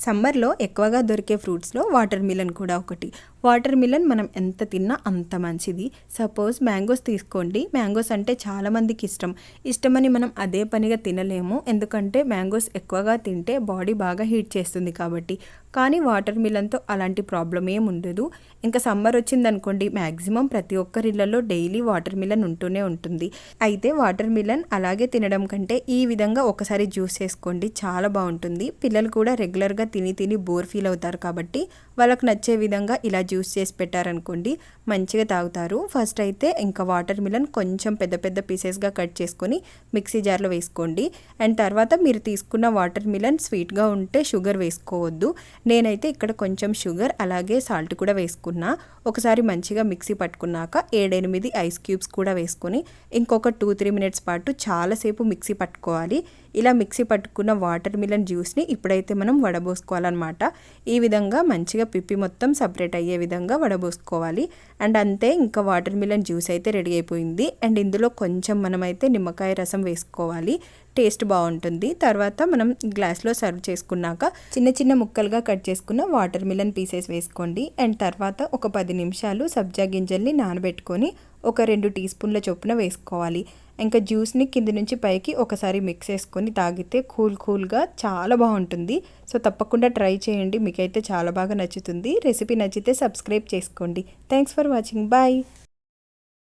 సమ్మర్లో ఎక్కువగా దొరికే ఫ్రూట్స్లో వాటర్ మిలన్ కూడా ఒకటి. వాటర్ మిలన్ మనం ఎంత తిన్నా అంత మంచిది. సపోజ్ మ్యాంగోస్ తీసుకోండి. మ్యాంగోస్ అంటే చాలామందికి ఇష్టం. ఇష్టమని మనం అదే పనిగా తినలేము. ఎందుకంటే మ్యాంగోస్ ఎక్కువగా తింటే బాడీ బాగా హీట్ చేస్తుంది కాబట్టి. కానీ వాటర్ మిలన్తో అలాంటి ప్రాబ్లం ఏం ఉండదు. ఇంకా సమ్మర్ వచ్చిందనుకోండి మ్యాక్సిమం ప్రతి ఒక్కరిళ్ళలో డైలీ వాటర్ మిలన్ ఉంటూనే ఉంటుంది. అయితే వాటర్ మిలన్ అలాగే తినడం కంటే ఈ విధంగా ఒకసారి జ్యూస్ చేసుకోండి చాలా బాగుంటుంది. పిల్లలు కూడా రెగ్యులర్గా తిని తిని బోర్ ఫీల్ అవుతారు కాబట్టి వాళ్ళకి నచ్చే విధంగా ఇలా జ్యూస్ చేసి పెట్టారనుకోండి మంచిగా తాగుతారు. ఫస్ట్ అయితే ఇంకా వాటర్ మిలన్ కొంచెం పెద్ద పెద్ద పీసెస్గా కట్ చేసుకొని మిక్సీ జార్లో వేసుకోండి. అండ్ తర్వాత మీరు తీసుకున్న వాటర్ మిలన్ స్వీట్గా ఉంటే షుగర్ వేసుకోవద్దు. నేనైతే ఇక్కడ కొంచెం షుగర్ అలాగే సాల్ట్ కూడా వేసుకున్నా. ఒకసారి మంచిగా మిక్సీ పట్టుకున్నాక ఏడెనిమిది ఐస్ క్యూబ్స్ కూడా వేసుకొని ఇంకొక టూ త్రీ మినిట్స్ పాటు చాలాసేపు మిక్సీ పట్టుకోవాలి. ఇలా మిక్సీ పట్టుకున్న వాటర్ మిలన్ జ్యూస్ని ఇప్పుడైతే మనం వడబోసుకోవాలన్నమాట. ఈ విధంగా మంచిగా పిప్పి మొత్తం సపరేట్ అయ్యే విధంగా వడబోసుకోవాలి. అండ్ అంతే ఇంకా వాటర్ మిలన్ జ్యూస్ అయితే రెడీ అయిపోయింది. అండ్ ఇందులో కొంచెం మనమైతే నిమ్మకాయ రసం వేసుకోవాలి. టేస్ట్ బాగుంటుంది. తర్వాత మనం గ్లాస్లో సర్వ్ చేసుకున్నాక చిన్న చిన్న ముక్కలుగా కట్ చేసుకున్న వాటర్ మిలన్ పీసెస్ వేసుకోండి. అండ్ తర్వాత ఒక పది నిమిషాలు సబ్జా గింజల్ని నానబెట్టుకొని ఒక రెండు టీ స్పూన్ల చొప్పున వేసుకోవాలి. ఇంకా జ్యూస్ని కింద నుంచి పైకి ఒకసారి మిక్స్ చేసుకొని తాగితే కూల్ కూల్గా చాలా బాగుంటుంది. సో తప్పకుండా ట్రై చేయండి. మీకైతే చాలా బాగా నచ్చుతుంది. రెసిపీ నచ్చితే సబ్స్క్రైబ్ చేసుకోండి. Thanks for watching. బాయ్.